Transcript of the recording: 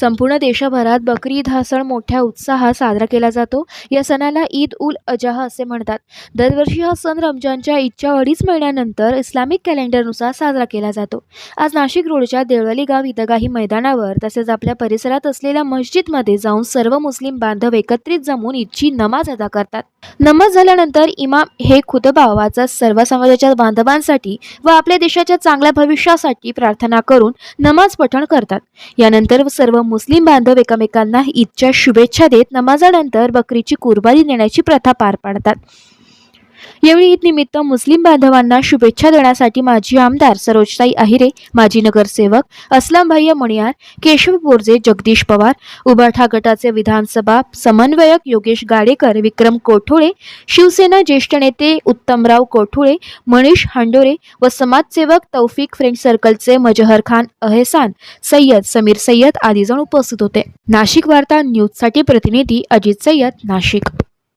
संपूर्ण देशभरात बकरी ईद हा सण मोठ्या उत्साहात साजरा केला जातो. या सणाला ईद उल अजाहा असे म्हणतात. दरवर्षी हा सण रमजानच्या ईदच्या अडीच महिन्यानंतर इस्लामिक कॅलेंडरनुसार साजरा केला जातो. आज नाशिक रोडच्या देवळली गाव ईदगाही मैदानावर तसेच आपल्या परिसरात असलेल्या मस्जिदमध्ये जाऊन सर्व मुस्लिम बांधव एकत्रित जमून ईदची नमाज अदा करतात. नमाज झाल्यानंतर इमाम हे खुतबा वाचत सर्व समाजाच्या बांधवांसाठी व आपल्या देशाच्या चांगल्या भविष्यासाठी प्रार्थना करून नमाज पठण करतात. यानंतर सर्व मुस्लिम बांधव एकमेकांना ईदच्या शुभेच्छा देत नमाजानंतर बकरीची कुर्बानी देण्याची प्रथा पार पाडतात. यावेळी ईद निमित्त मुस्लिम बांधवांना शुभेच्छा देण्यासाठी माजी आमदार सरोजताई आहिरे माजी नगरसेवक अस्लम मणियार केशव बोरजे जगदीश पवार उभाठा गटाचे विधानसभा समन्वयक योगेश गाडेकर विक्रम कोठोळे शिवसेना ज्येष्ठ नेते उत्तमराव कोठुळे मनीष हांडोरे व समाजसेवक तौफिक फ्रेंड सर्कलचे मजहर खान अहेसान सय्यद समीर सय्यद आदी जण उपस्थित होते. नाशिक वार्ता न्यूजसाठी प्रतिनिधी अजित सय्यद नाशिक.